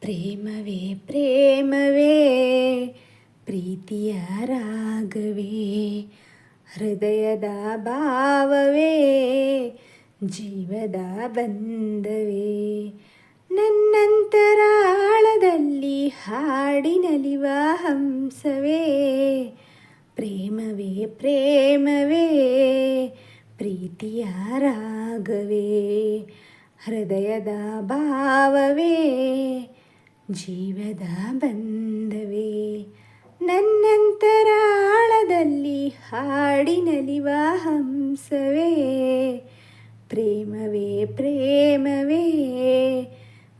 ಪ್ರೇಮವೇ ಪ್ರೇಮವೇ, ಪ್ರೀತಿಯ ರಾಗವೇ, ಹೃದಯದ ಭಾವವೇ, ಜೀವದ ಬಂಧವೇ. ನನ್ನಂತರಾಳದಲ್ಲಿ ಹಾಡಿನಲಿವ ಹಂಸವೇ. ಪ್ರೇಮವೇ ಪ್ರೇಮವೇ, ಪ್ರೀತಿಯ ರಾಗವೇ. ಹೃದಯದ ಭಾವವೇ. ಜೀವದ ಬಂಧವೇ, ನನ್ನಂತರಾಳದಲ್ಲಿ ಹಾಡಿನಲಿವ ಹಂಸವೇ, ಪ್ರೇಮವೇ ಪ್ರೇಮವೇ,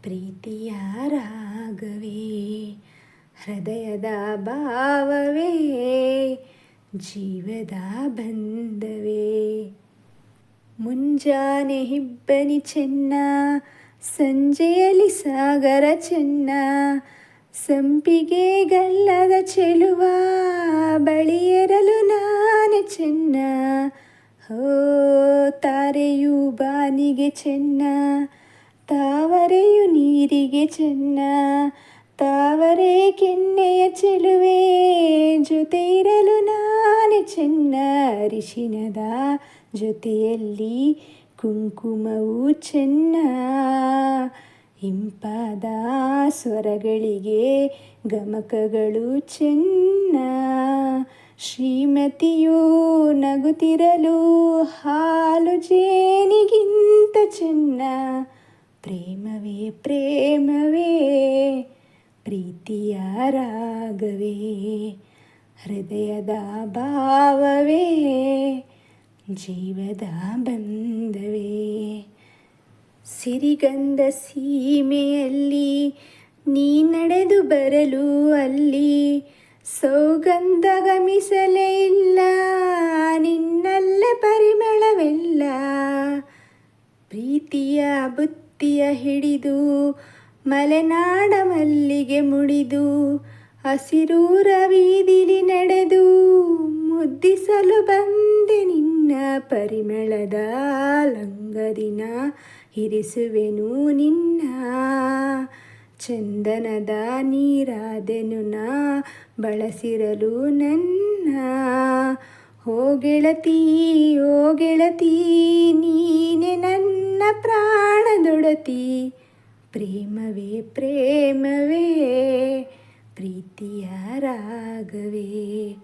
ಪ್ರೀತಿಯ ರಾಗವೇ, ಹೃದಯದ ಭಾವವೇ, ಜೀವದ ಬಂಧವೇ. ಮುಂಜಾನೆ ಹಿಬ್ಬನಿ ಚೆನ್ನ ಸಂಜೆಯಲ್ಲಿ ಸಾಗರ ಚೆನ್ನ ಸಂಪಿಗೆ ಗಲ್ಲದ ಚೆಲುವ ಬಳಿಯರಲು ನಾನೆ ಚೆನ್ನ. ಹೋ, ತಾರೆಯು ಬಾನಿಗೆ ಚೆನ್ನ, ತಾವರೆಯು ನೀರಿಗೆ ಚೆನ್ನ. ತಾವರೆ ಕೆನ್ನೆಯ ಚೆಲುವೆ, ಜೊತೆ ಇರಲು ನಾನೆ ಚೆನ್ನ. ಅರಿಶಿನದ ಜೊತೆಯಲ್ಲಿ ಕುಂಕುಮವು ಚೆನ್ನ. ಇಂಪಾದ ಸ್ವರಗಳಿಗೆ ಗಮಕಗಳು ಚೆನ್ನ. ಶ್ರೀಮತಿಯು ನಗುತ್ತಿರಲು ಹಾಲು ಜೇನಿಗಿಂತ ಚೆನ್ನ. ಪ್ರೇಮವೇ ಪ್ರೇಮವೇ, ಪ್ರೀತಿಯ ರಾಗವೇ, ಹೃದಯದ ಭಾವವೇ. ಜೀವದ ಬಂದವೇ. ಸಿರಿಗಂಧ ಸೀಮೆಯಲ್ಲಿ ನೀ ನಡೆದು ಬರಲು ಅಲ್ಲಿ ಸೌಗಂಧ ಗಮಿಸಲೇ ಇಲ್ಲ, ನಿನ್ನಲ್ಲ ಪರಿಮಳವೆಲ್ಲ. ಪ್ರೀತಿಯ ಬುತ್ತಿಯ ಹಿಡಿದು ಮಲೆನಾಡ ಮಲ್ಲಿಗೆ ಮುಡಿದು ಹಸಿರೂರ ಬೀದಿಲಿ ನಡೆದು ಮುದ್ದಿಸಲು ಬಂದೆ ಪರಿಮಳದ ಲಂಗದಿನ ಹಿರಿಸುವೆನು ನಿನ್ನ ಚಂದನದ ನೀರಾದೆನು ಬಳಸಿರಲು ನನ್ನ. ಓ ಗೆಳತಿ ಓ ಗೆಳತಿ, ನೀನೆ ನನ್ನ ಪ್ರಾಣದೊಡತಿ ಪ್ರೇಮವೇ ಪ್ರೇಮವೇ, ಪ್ರೀತಿಯ ರಾಗವೇ,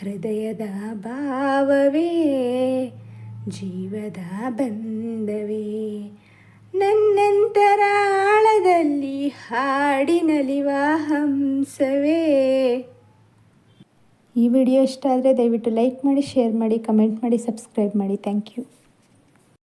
ಹೃದಯದ ಭಾವವೇ. ಜೀವದ ಬಂಧವೇ, ನನ್ನಂತರಾಳದಲ್ಲಿ ಹಾಡಿನಲಿವ ಹಂಸವೇ. ಈ ವಿಡಿಯೋ ಇಷ್ಟ ಆದರೆ ದಯವಿಟ್ಟು ಲೈಕ್ ಮಾಡಿ, ಶೇರ್ ಮಾಡಿ, ಕಮೆಂಟ್ ಮಾಡಿ, ಸಬ್ಸ್ಕ್ರೈಬ್ ಮಾಡಿ. Thank you.